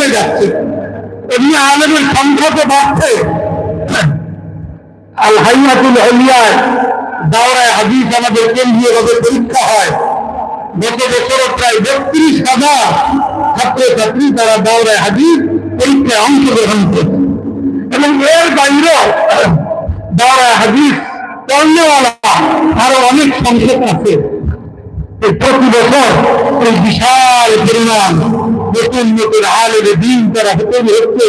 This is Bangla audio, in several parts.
কমে যাচ্ছে। এমনি আলেমের সংখ্যা তো বাড়ছে। আল হাইয়াতুল হলিয়ায় দাওরায় হাদিস আমাদের কেন্দ্রীয় ভাবে পরীক্ষা হয়। গত বছর প্রায় বত্রিশ হাজার ছাত্রছাত্রী তারা দাওরায় হাদিস পরীক্ষায় অংশগ্রহণ করছে। এবং এর বাইরেও দাওরায় হাদিস পড়নেওয়ালা আরও অনেক সংখ্যক আছে। প্রতি বছর এই বিশাল পরিমাণ নতুন নতুন আলের দিন তারা তৈরি হচ্ছে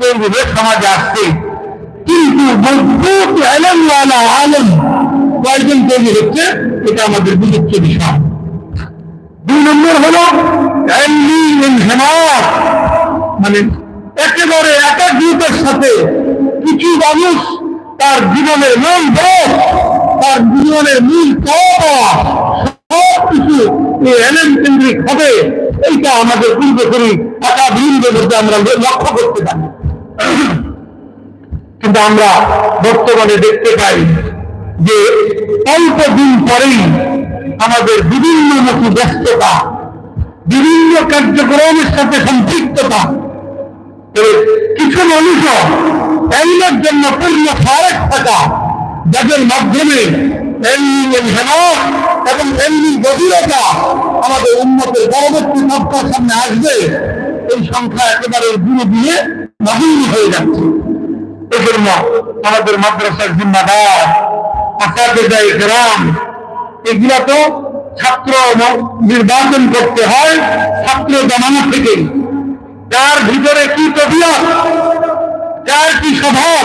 তৈরি হয়ে সমাজে আসছে। কিন্তু মজবুত আলমওয়ালা আলম কয়েকজন তৈরি হচ্ছে, এটা আমাদের বিবেচ্য বিষয়। দুই নম্বর হলো মানে একেবারে একাগ্রতার সাথে কিছু মানুষ তার জীবনের মূল বোধ তার জীবনের মূল সব কিছু এলএম কেন্দ্রিক হবে এইটা আমাদের পূর্বসরী একাধিনদের মধ্যে আমরা লক্ষ্য করতে পারি। কিন্তু আমরা বর্তমানে দেখতে পাই যে অল্প দিন পরেই আমাদের ব্যস্ততা, বিভিন্ন কার্যক্রমের সাথে সম্পৃক্ততা কিছু মানুষও জন্য পূর্ণ ফারেক থাকা যাদের মাধ্যমে এবং এমনি গভীরতা আমাদের উন্নতের পরবর্তী সপ্তাহের সামনে আসবে, এই সংখ্যা একেবারে ধীরে দিয়ে নবীন হয়ে যাচ্ছে। এজন্য আমাদের মাদ্রাসার জিম্মাদার, আসাদা গ্রাম এগুলা তো ছাত্র নির্বাচন করতে হয় ছাত্র জমানো থেকে। যার ভিতরে কি তবিয়ত, যার কি স্বভাব,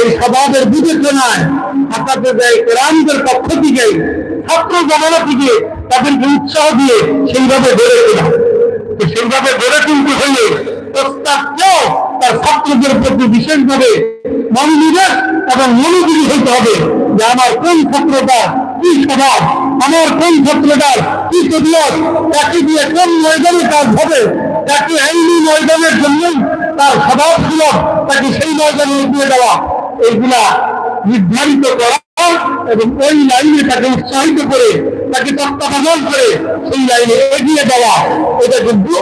এই স্বভাবের বিবেচনায় আসাদা গ্রামদের পক্ষ থেকে ছাত্র জমানো থেকে তাদেরকে উৎসাহ দিয়ে সেইভাবে গড়ে তোলা। সেইভাবে গড়ে তুলতে হলে প্রস্তাবকেও তার ছাত্রদের প্রতি বিশেষভাবে মনোনিবেশ এবং মনোযোগী হইতে হবে যে আমার কোন ছাত্রটা কি স্বভাব, আমার কোন ছাত্রটার কি তবিয়ত, তাকে দিয়ে কোন ময়দানে কাজ হবে, তাকে আইনি ময়দানের জন্যই তার স্বভাব ছিল তাকে সেই ময়দানে এগিয়ে দেওয়া, এইগুলা নির্ধারিত করা এবং ওই লাইনে তাকে উৎসাহিত করে, তাকে তত্ত্বাবধান করে সেই লাইনে এগিয়ে দেওয়া এটা কিন্তু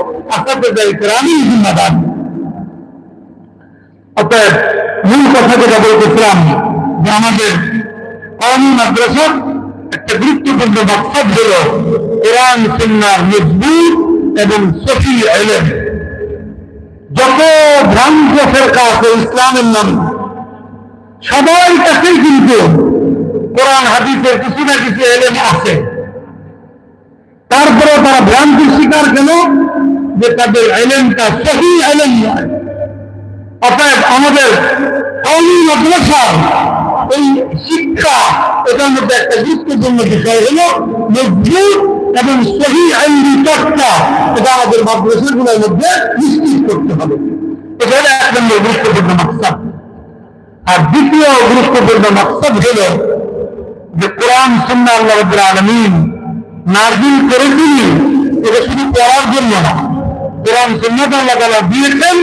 অতএব মূল কথা যেটা বলতেছিলাম, যে আমাদের মাদ্রাসার একটা গুরুত্বপূর্ণ মকসদ হল কোরআন সুন্নার মজবুত এবং সফি এলেন যত ভ্রান্ত ফেরকা আছে ইসলামের নাম সবাই কাছেই কিন্তু কোরআন, হাদিসের কিছু না কিছু এলেন আছে। তারপরে তারা ভ্রান্তির শিকার কেন? যে তাদের এলেনটা সহি এলেন নয়। অতএব আমাদের এই শিক্ষা, এটার মধ্যে একটা গুরুত্বপূর্ণ বিষয় হলো মজবুত এবং সহি আইনি চর্চা এটা আমাদের মাদ্রাসাগুলোর মধ্যে নিশ্চিত করতে হবে। এটা এক নম্বর গুরুত্বপূর্ণ মাকসাদ। আর দ্বিতীয় গুরুত্বপূর্ণ মাকসাদ হলো যে কোরআন সুন্না আল্লাহ আলামিন নাজিল করেছিলেন এটা শুধু পড়ার জন্য না। কোরআন সুন্নাত আল্লাহ তাআলা দিয়েছেন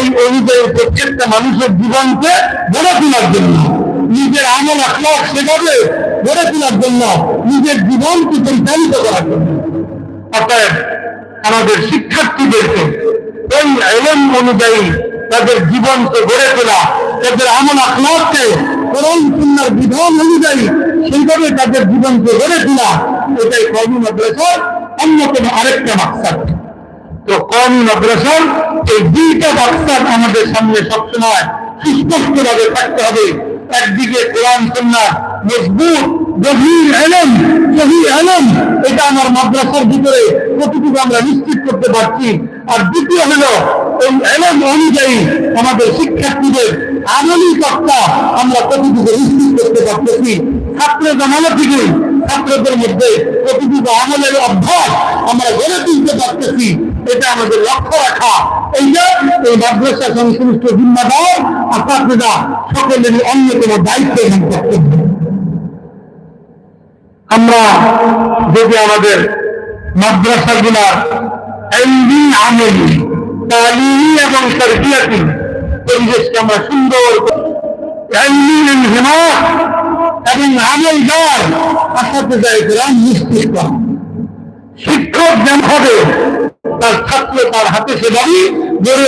এই অনুযায়ী প্রত্যেকটা মানুষের জীবনকে গড়ে তোলার জন্য। নিজের আমল আখলাক সেভাবে গড়ে তোলার জন্য, নিজের জীবনকে পরিচালিত করার জন্য। অতএব আমাদের শিক্ষার্থীদেরকে এই এলম অনুযায়ী তাদের জীবনকে গড়ে তোলা, তাদের আমল আখলাককে কোরআন সুন্নার বিধান অনুযায়ী সেইভাবে তাদের জীবনকে গড়ে তোলা, এটাই কর্মী মাদ্রাসার অন্যতম আরেকটা মাকসাদ। তো কওমি মাদ্রাসার এই দুইটা বাক্সার আমাদের সামনে সবসময় সুস্পষ্টভাবে থাকতে হবে। একদিকে কোরআন সুন্নাহ মজবুত, গভীর এলম সহি এলম এটা আমার মাদ্রাসার ভিতরে কতটুকু আমরা নিশ্চিত করতে পারছি? আর দ্বিতীয় হলো, এই এলম অনুযায়ী আমাদের শিক্ষার্থীদের আমলি কর্তা আমরা কতটুকু নিশ্চিত করতে পারতেছি। ছাত্র জামানো থেকে ছাত্রদের মধ্যে কতটুকু আমলের অভ্যাস আমরা গড়ে তুলতে পারতেছি। এটা আমাদের লক্ষ্য রাখা। এইটা এই মাদ্রাসা সংশ্লিষ্ট জিম্মাদার আর আসাদা সকলেরই অন্যতম দায়িত্ব এবং কর্তব্য। আমরা যদি আমাদের মাদ্রাসাগুলার এলমি আমেলি তালিমি এবং তরবিয়াতি পরিবেশকে আমরা সুন্দর এলমি হিমাত এবং আমলদার আসাতে নিশ্চিত করা শিক্ষক জ্ঞান হবে, তার ছাত্র তার হাতে সে বাড়ি গড়ে